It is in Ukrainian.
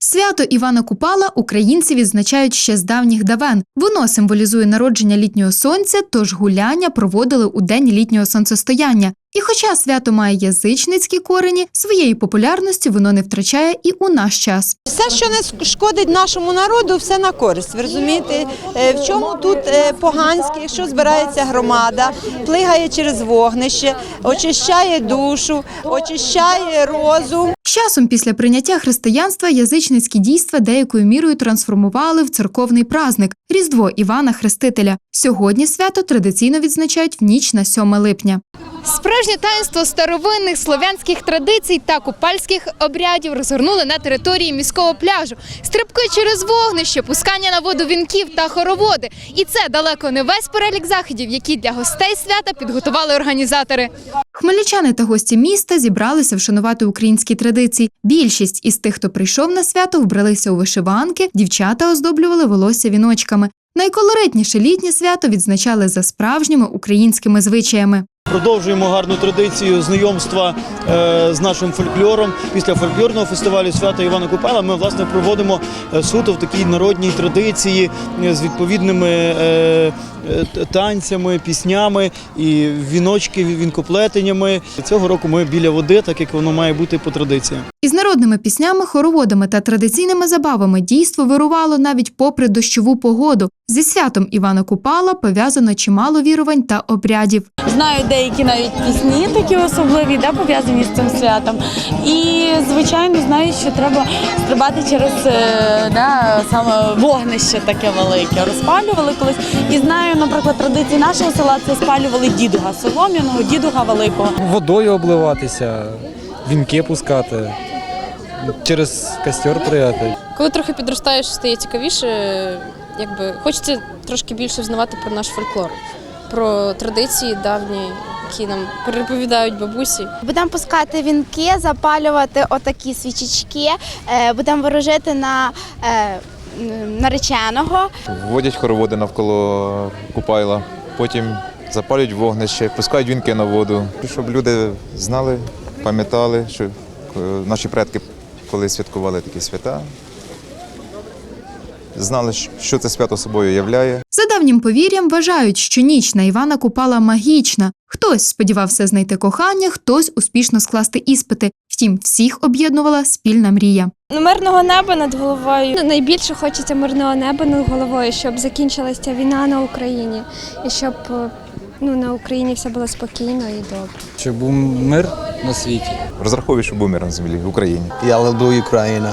Свято Івана Купала українці відзначають ще з давніх давен. Воно символізує народження літнього сонця, тож гуляння проводили у день літнього сонцестояння. І хоча свято має язичницькі корені, своєї популярності воно не втрачає і у наш час. Все, що не шкодить нашому народу, все на користь. Ви розумієте, Е, в чому тут е, поганське, якщо збирається громада, плигає через вогнище, очищає душу, очищає розум. З часом після прийняття християнства язичницькі дійства деякою мірою трансформували в церковний праздник Різдво Івана Хрестителя. Сьогодні свято традиційно відзначають в ніч на 7 липня. Справжнє таїнство старовинних слов'янських традицій та купальських обрядів розгорнули на території міського пляжу. Стрибки через вогнище, пускання на воду вінків та хороводи. І це далеко не весь перелік заходів, які для гостей свята підготували організатори. Хмельничани та гості міста зібралися вшанувати українські традиції. Більшість із тих, хто прийшов на свято, вбралися у вишиванки, дівчата оздоблювали волосся віночками. Найколоритніше літнє свято відзначали за справжніми українськими звичаями. Продовжуємо гарну традицію знайомства е, з нашим фольклором. Після фольклорного фестивалю свята Івана Купала ми власне проводимо е, суто в такій народній традиції е, з відповідними танцями, піснями і віночки, вінкоплетеннями. Цього року ми біля води, так як воно має бути по традиції. Із народними піснями, хороводами та традиційними забавами дійство вирувало навіть попри дощову погоду. Зі святом Івана Купала пов'язано чимало вірувань та обрядів. Знаю деякі навіть пісні такі особливі, да, пов'язані з цим святом. І звичайно знаю, що треба стрибати через е, да, саме вогнище таке велике. Розпалювали колись. І знаю, наприклад, традиції нашого села це спалювали дідуга, солом'яного дідуга великого. водою обливатися, вінки пускати, через костер прияти. Коли трохи підростаєш, стає цікавіше, якби хочеться трошки більше знавати про наш фольклор, про традиції давні, які нам переповідають бабусі. Будемо пускати вінки, запалювати отакі свічечки, е, будемо ворожити на е, нареченого. Вводять хороводи навколо купайла, потім запалюють вогнище, пускають вінки на воду, щоб люди знали, пам'ятали, що е, наші предки, коли святкували такі свята, знали, що це свято собою являє. За давнім повір'ям вважають, що ніч на Івана Купала магічна. Хтось сподівався знайти кохання, хтось успішно скласти іспити. Втім, всіх об'єднувала спільна мрія. Ну, Мирного неба над головою. Ну, Найбільше хочеться мирного неба над головою, щоб закінчилася війна на Україні і щоб е, ну, на Україні все було спокійно і добре. Щоб був мир на світі. Розраховую, що був мир на землі в Україні. Я люблю Україну.